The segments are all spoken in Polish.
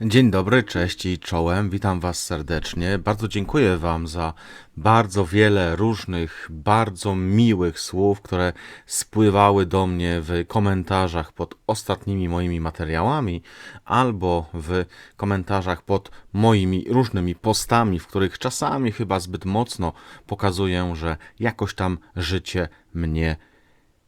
Dzień dobry, cześć i czołem. Witam Was serdecznie. Bardzo dziękuję Wam za bardzo wiele różnych, bardzo miłych słów, które spływały do mnie w komentarzach pod ostatnimi moimi materiałami albo w komentarzach pod moimi różnymi postami, w których czasami chyba zbyt mocno pokazuję, że jakoś tam życie mnie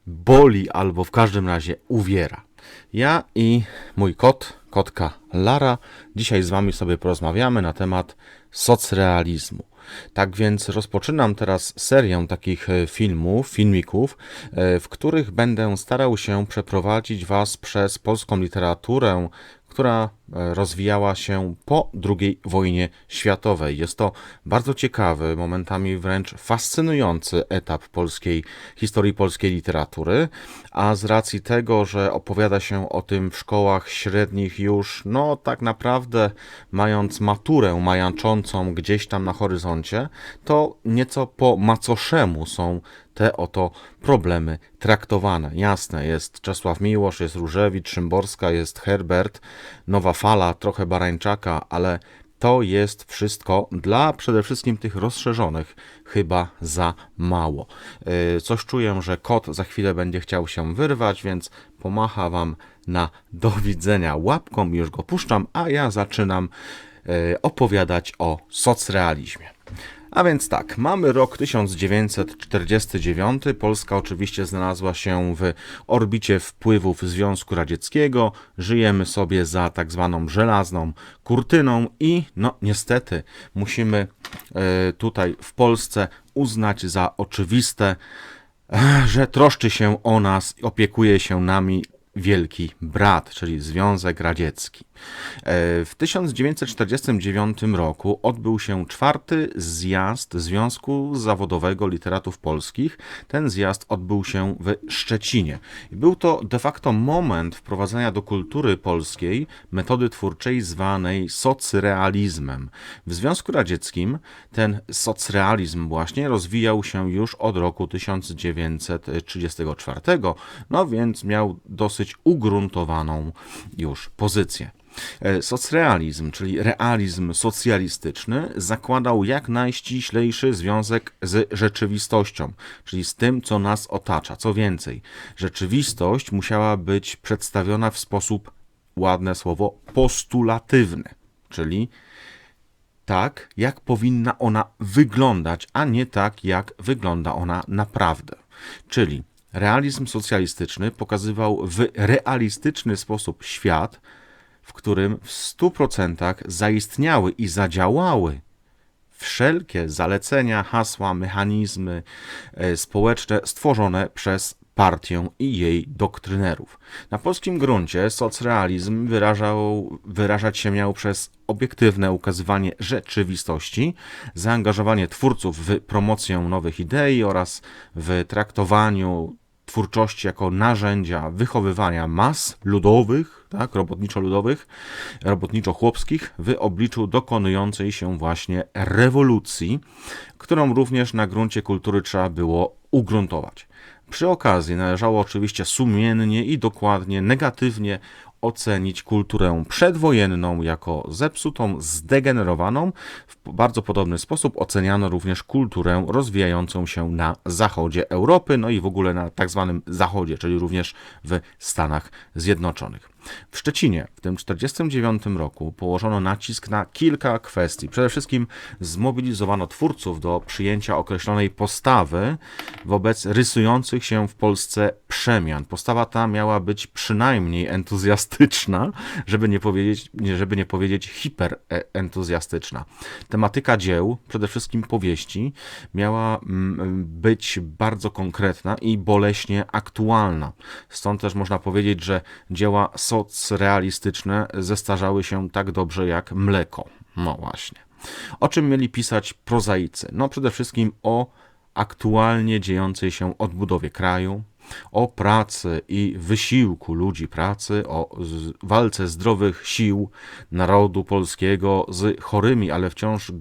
boli albo w każdym razie uwiera. Ja i mój kot, kotka Lara, dzisiaj z Wami sobie porozmawiamy na temat socrealizmu. Tak więc rozpoczynam teraz serię takich e, filmów, filmików, e, w których będę starał się przeprowadzić Was przez polską literaturę, która rozwijała się po II wojnie światowej. Jest to bardzo ciekawy, momentami wręcz fascynujący etap polskiej historii polskiej literatury, a z racji tego, że opowiada się o tym w szkołach średnich już, no tak naprawdę mając maturę majaczącą gdzieś tam na horyzoncie, to nieco po macoszemu są te oto problemy traktowane. Jasne, jest Czesław Miłosz, jest Różewicz, Szymborska, jest Herbert, Nowa Fala, trochę Barańczaka, ale to jest wszystko dla przede wszystkim tych rozszerzonych chyba za mało. Yy, coś czuję, że kot za chwilę będzie chciał się wyrwać, więc pomacha wam na do widzenia łapką, już go puszczam, a ja zaczynam yy, opowiadać o socrealizmie. A więc tak, mamy rok 1949. Polska oczywiście znalazła się w orbicie wpływów Związku Radzieckiego. Żyjemy sobie za tak zwaną żelazną kurtyną i no niestety musimy e, tutaj w Polsce uznać za oczywiste, e, że troszczy się o nas, opiekuje się nami Wielki Brat, czyli Związek Radziecki. E, w 1949 roku odbył się czwarty zjazd Związku Zawodowego Literatów Polskich. Ten zjazd odbył się w Szczecinie. Był to de facto moment wprowadzenia do kultury polskiej metody twórczej zwanej socrealizmem. W Związku Radzieckim ten socrealizm właśnie rozwijał się już od roku 1934, no więc miał dosyć ugruntowaną już pozycję. E, socrealizm, czyli realizm socjalistyczny, zakładał jak najściślejszy związek z rzeczywistością, czyli z tym, co nas otacza. Co więcej, rzeczywistość musiała być przedstawiona w sposób, ładne słowo, postulatywny, czyli tak, jak powinna ona wyglądać, a nie tak, jak wygląda ona naprawdę. Czyli realizm socjalistyczny pokazywał w realistyczny sposób świat, w którym w 100% zaistniały i zadziałały wszelkie zalecenia, hasła, mechanizmy e, społeczne stworzone przez partię i jej doktrynerów. Na polskim gruncie socrealizm wyrażał, wyrażać się miał przez obiektywne ukazywanie rzeczywistości, zaangażowanie twórców w promocję nowych idei oraz w traktowaniu twórczości jako narzędzia wychowywania mas ludowych, tak, robotniczo-ludowych, robotniczo-chłopskich w obliczu dokonującej się właśnie rewolucji, którą również na gruncie kultury trzeba było ugruntować. Przy okazji należało oczywiście sumiennie i dokładnie negatywnie ocenić kulturę przedwojenną jako zepsutą, zdegenerowaną. W bardzo podobny sposób oceniano również kulturę rozwijającą się na zachodzie Europy, no i w ogóle na tak zwanym zachodzie, czyli również w Stanach Zjednoczonych. W Szczecinie w tym 1949 roku położono nacisk na kilka kwestii. Przede wszystkim zmobilizowano twórców do przyjęcia określonej postawy wobec rysujących się w Polsce przemian. Postawa ta miała być przynajmniej entuzjastyczna, żeby nie powiedzieć, żeby nie powiedzieć hiperentuzjastyczna. Tematyka dzieł, przede wszystkim powieści, miała mm, być bardzo konkretna i boleśnie aktualna. Stąd też można powiedzieć, że dzieła socrealistyczne zestarzały się tak dobrze jak mleko. No właśnie. O czym mieli pisać prozaicy? No przede wszystkim o aktualnie dziejącej się odbudowie kraju, o pracy i wysiłku ludzi pracy, o walce zdrowych sił narodu polskiego z chorymi, ale wciąż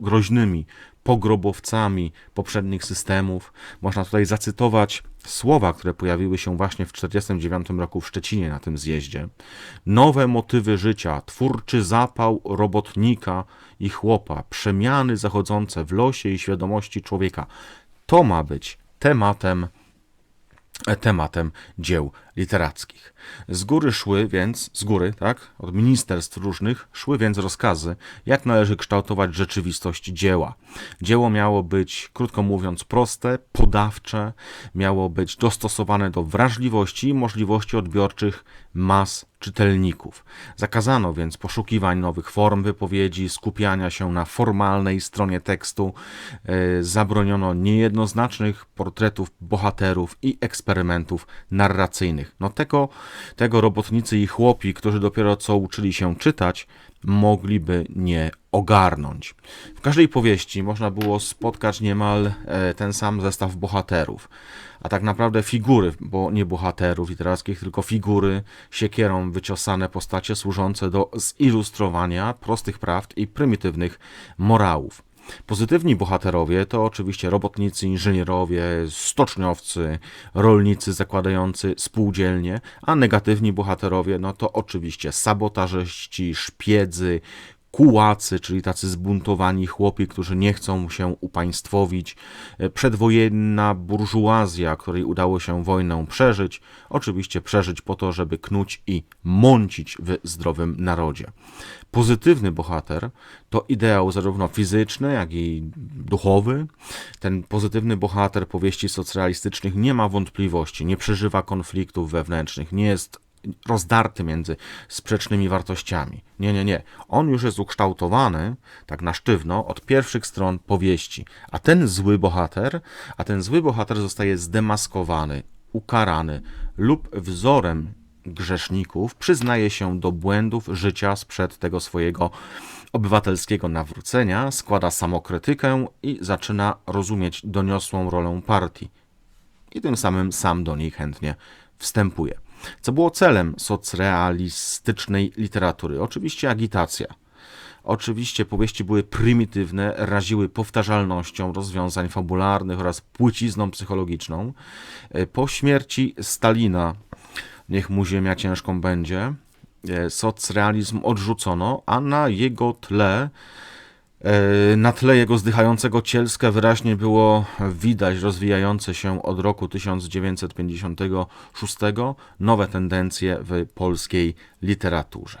groźnymi pogrobowcami poprzednich systemów. Można tutaj zacytować słowa, które pojawiły się właśnie w 1949 roku w Szczecinie na tym zjeździe. Nowe motywy życia, twórczy zapał robotnika i chłopa, przemiany zachodzące w losie i świadomości człowieka. To ma być tematem tematem dzieł literackich. Z góry szły więc, z góry, tak, od ministerstw różnych, szły więc rozkazy, jak należy kształtować rzeczywistość dzieła. Dzieło miało być, krótko mówiąc, proste, podawcze, miało być dostosowane do wrażliwości i możliwości odbiorczych mas czytelników. Zakazano więc poszukiwań nowych form wypowiedzi, skupiania się na formalnej stronie tekstu, e, zabroniono niejednoznacznych portretów bohaterów i eksperymentów narracyjnych. No tego, tego robotnicy i chłopi, którzy dopiero co uczyli się czytać, mogliby nie ogarnąć. W każdej powieści można było spotkać niemal e, ten sam zestaw bohaterów, a tak naprawdę figury, bo nie bohaterów literackich, tylko figury siekierą wyciosane postacie służące do zilustrowania prostych prawd i prymitywnych morałów. Pozytywni bohaterowie to oczywiście robotnicy, inżynierowie, stoczniowcy, rolnicy zakładający spółdzielnie, a negatywni bohaterowie no to oczywiście sabotażyści, szpiedzy, kułacy, czyli tacy zbuntowani chłopi, którzy nie chcą się upaństwowić, e, przedwojenna burżuazja, której udało się wojnę przeżyć, oczywiście przeżyć po to, żeby knuć i mącić w zdrowym narodzie. Pozytywny bohater to ideał zarówno fizyczny, jak i duchowy. Ten pozytywny bohater powieści socrealistycznych nie ma wątpliwości, nie przeżywa konfliktów wewnętrznych, nie jest rozdarty między sprzecznymi wartościami. Nie, nie, nie. On już jest ukształtowany, tak na sztywno, od pierwszych stron powieści. A ten zły bohater, a ten zły bohater zostaje zdemaskowany, ukarany lub wzorem grzeszników przyznaje się do błędów życia sprzed tego swojego obywatelskiego nawrócenia, składa samokrytykę i zaczyna rozumieć doniosłą rolę partii. I tym samym sam do niej chętnie wstępuje co było celem socrealistycznej literatury. Oczywiście agitacja. Oczywiście powieści były prymitywne, raziły powtarzalnością rozwiązań fabularnych oraz płycizną psychologiczną. E, po śmierci Stalina, niech mu ziemia ciężką będzie, e, socrealizm odrzucono, a na jego tle na tle jego zdychającego cielska wyraźnie było widać rozwijające się od roku 1956 nowe tendencje w polskiej literaturze.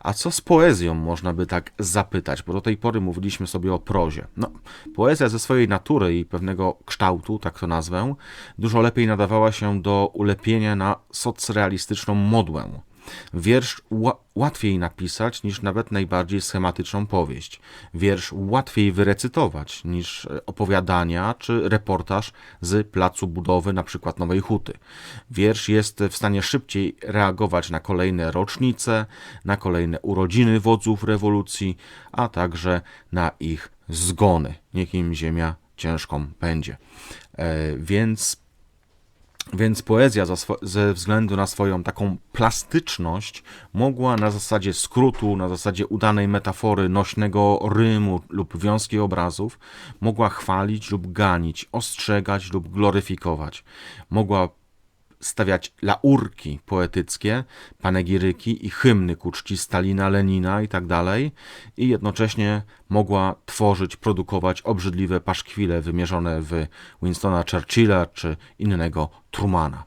A co z poezją, można by tak zapytać, bo do tej pory mówiliśmy sobie o prozie. No, poezja ze swojej natury i pewnego kształtu, tak to nazwę, dużo lepiej nadawała się do ulepienia na socrealistyczną modłę. Wiersz łatwiej napisać niż nawet najbardziej schematyczną powieść. Wiersz łatwiej wyrecytować niż e, opowiadania czy reportaż z placu budowy przykład Nowej Huty. Wiersz jest w stanie szybciej reagować na kolejne rocznice, na kolejne urodziny wodzów rewolucji, a także na ich zgony. Niech im ziemia ciężką będzie. E, więc więc poezja ze względu na swoją taką plastyczność mogła na zasadzie skrótu, na zasadzie udanej metafory, nośnego rymu lub wiązki obrazów, mogła chwalić lub ganić, ostrzegać lub gloryfikować. Mogła stawiać laurki poetyckie, panegiryki i hymny ku czci Stalina, Lenina i tak i jednocześnie mogła tworzyć, produkować obrzydliwe paszkwile wymierzone w Winstona Churchilla czy innego Trumana.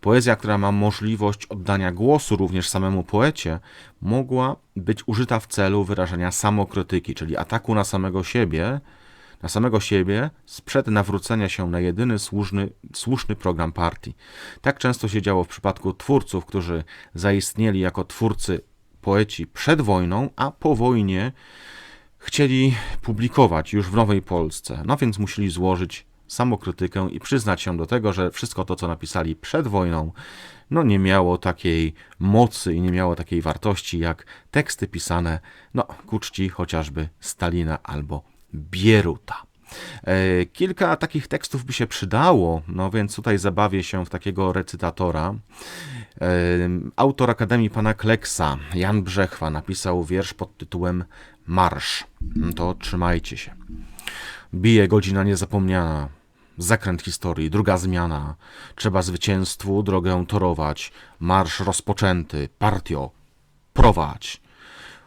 Poezja, która ma możliwość oddania głosu również samemu poecie, mogła być użyta w celu wyrażenia samokrytyki, czyli ataku na samego siebie, na samego siebie sprzed nawrócenia się na jedyny słuszny, słuszny program partii. Tak często się działo w przypadku twórców, którzy zaistnieli jako twórcy poeci przed wojną, a po wojnie chcieli publikować już w Nowej Polsce. No więc musieli złożyć samokrytykę i przyznać się do tego, że wszystko to, co napisali przed wojną, no nie miało takiej mocy i nie miało takiej wartości jak teksty pisane, no ku czci chociażby Stalina albo Bieruta. E, kilka takich tekstów by się przydało, no więc tutaj zabawię się w takiego recytatora. E, autor Akademii Pana Kleksa, Jan Brzechwa, napisał wiersz pod tytułem Marsz. To trzymajcie się. Bije godzina niezapomniana. Zakręt historii, druga zmiana. Trzeba zwycięstwu drogę torować. Marsz rozpoczęty. Partio, prowadź.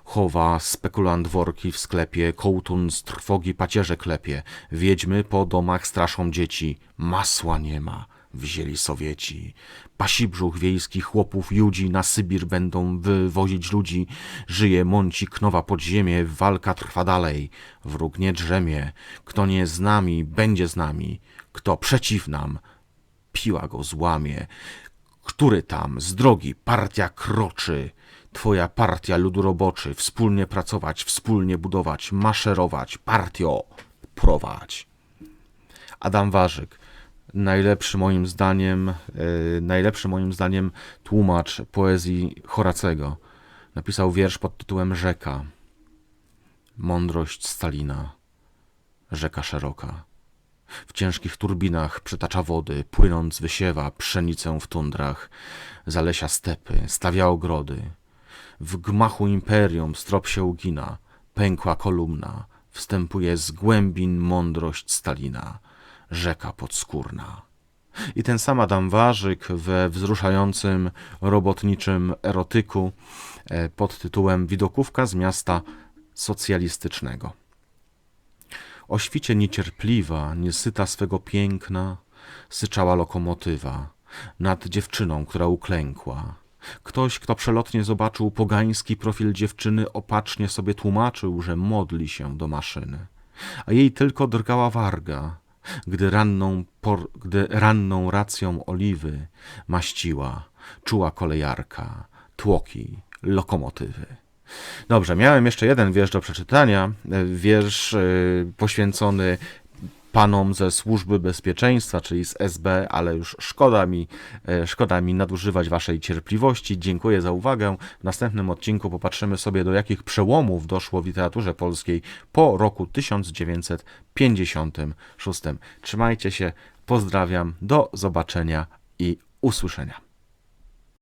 Chowa spekulant worki w sklepie, kołtun z trwogi pacierze klepie. Wiedźmy po domach straszą dzieci. Masła nie ma. Wzięli Sowieci. Pasi brzuch wiejskich chłopów Judzi na Sybir będą wywozić ludzi. Żyje mącik nowa podziemie, walka trwa dalej. Wróg nie drzemie. Kto nie z nami, będzie z nami. Kto przeciw nam, piła go złamie. Który tam z drogi partia kroczy? Twoja partia ludu roboczy, wspólnie pracować, wspólnie budować, maszerować, partio, prowadź. Adam Warzyk, najlepszy moim zdaniem, e, najlepszy moim zdaniem tłumacz poezji Horacego. Napisał wiersz pod tytułem Rzeka. Mądrość Stalina. Rzeka szeroka. W ciężkich turbinach przytacza wody, płynąc wysiewa pszenicę w tundrach, zalesia stepy, stawia ogrody. W gmachu imperium strop się ugina, pękła kolumna, wstępuje z głębin mądrość Stalina, rzeka podskórna. I ten sam Adam Warzyk we wzruszającym robotniczym erotyku e, pod tytułem Widokówka z miasta socjalistycznego. O świcie niecierpliwa, niesyta swego piękna, syczała lokomotywa nad dziewczyną, która uklękła. Ktoś, kto przelotnie zobaczył pogański profil dziewczyny, opacznie sobie tłumaczył, że modli się do maszyny. A jej tylko drgała warga, gdy ranną, por, gdy ranną racją oliwy maściła, czuła kolejarka, tłoki, lokomotywy. Dobrze, miałem jeszcze jeden wiersz do przeczytania. e, Wiersz y, poświęcony panom ze służby bezpieczeństwa, czyli z SB, ale już szkoda mi, e, szkoda mi nadużywać waszej cierpliwości. Dziękuję za uwagę. W następnym odcinku popatrzymy sobie, do jakich przełomów doszło w literaturze polskiej po roku 1956. Trzymajcie się, pozdrawiam, do zobaczenia i usłyszenia.